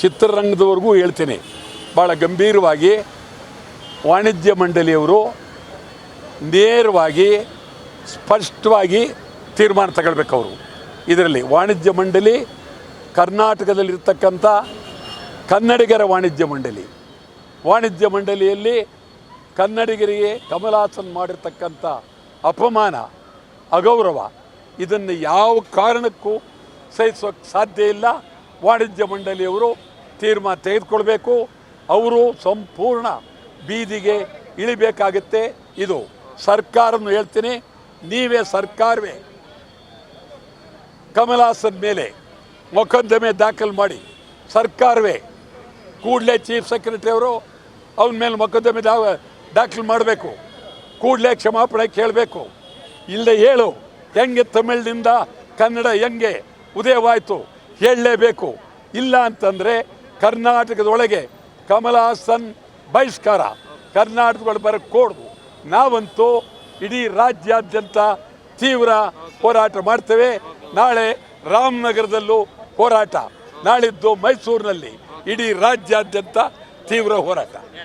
ಚಿತ್ರರಂಗದವರೆಗೂ ಹೇಳ್ತೀನಿ. ಭಾಳ ಗಂಭೀರವಾಗಿ ವಾಣಿಜ್ಯ ಮಂಡಳಿಯವರು ನೇರವಾಗಿ ಸ್ಪಷ್ಟವಾಗಿ ತೀರ್ಮಾನ ತಗೊಳ್ಬೇಕು ಅವರು. ಇದರಲ್ಲಿ ವಾಣಿಜ್ಯ ಮಂಡಳಿ, ಕರ್ನಾಟಕದಲ್ಲಿರ್ತಕ್ಕಂಥ ಕನ್ನಡಿಗರ ವಾಣಿಜ್ಯ ಮಂಡಳಿ. ವಾಣಿಜ್ಯ ಮಂಡಳಿಯಲ್ಲಿ ಕನ್ನಡಿಗರಿಗೆ ಕಮಲಾಸನ್ ಮಾಡಿರ್ತಕ್ಕಂಥ ಅಪಮಾನ, ಅಗೌರವ, ಇದನ್ನು ಯಾವ ಕಾರಣಕ್ಕೂ ಸಹಿಸೋಕ್ಕೆ ಸಾಧ್ಯ ಇಲ್ಲ. ವಾಣಿಜ್ಯ ಮಂಡಳಿಯವರು ತೀರ್ಮಾನ ತೆಗೆದುಕೊಳ್ಬೇಕು. ಅವರು ಸಂಪೂರ್ಣ ಬೀದಿಗೆ ಇಳಿಬೇಕಾಗುತ್ತೆ. ಇದು ಸರ್ಕಾರವನ್ನು ಹೇಳ್ತೀನಿ. ನೀವೇ ಸರ್ಕಾರವೇ. ಕಮಲಾಸನ್ ಮೇಲೆ ಮೊಕದ್ದಮೆ ದಾಖಲು ಮಾಡಿ. ಸರ್ಕಾರವೇ. ಕೂಡಲೇ ಚೀಫ್ ಸೆಕ್ರೆಟರಿ ಅವರು ಅವನ ಮೇಲೆ ಮೊಕದ್ದಮೆ ದಾಖಲು ಮಾಡಬೇಕು. ಕೂಡಲೇ ಕ್ಷಮಾಪಣೆ ಕೇಳಬೇಕು. ಇಲ್ಲದೆ ಹೇಳು, ಹೆಂಗೆ ತಮಿಳಿನಿಂದ ಕನ್ನಡ ಹೆಂಗೆ ಉದಯವಾಯಿತು? ಹೇಳಲೇಬೇಕು. ಇಲ್ಲ ಅಂತಂದರೆ ಕರ್ನಾಟಕದೊಳಗೆ ಕಮಲ ಹಾಸನ್ ಬಹಿಷ್ಕಾರ. ಕರ್ನಾಟಕದೊಳಗೆ ಬರೋಕ್ಕೆ ಕೋಡ್ದು. ನಾವಂತೂ ಇಡೀ ರಾಜ್ಯಾದ್ಯಂತ ತೀವ್ರ ಹೋರಾಟ ಮಾಡ್ತೇವೆ. ನಾಳೆ ರಾಮನಗರದಲ್ಲೂ ಹೋರಾಟ. ನಾಳಿದ್ದು ಮೈಸೂರಿನಲ್ಲಿ ಇಡೀ ರಾಜ್ಯಾದ್ಯಂತ ತೀವ್ರ ಹೋರಾಟ.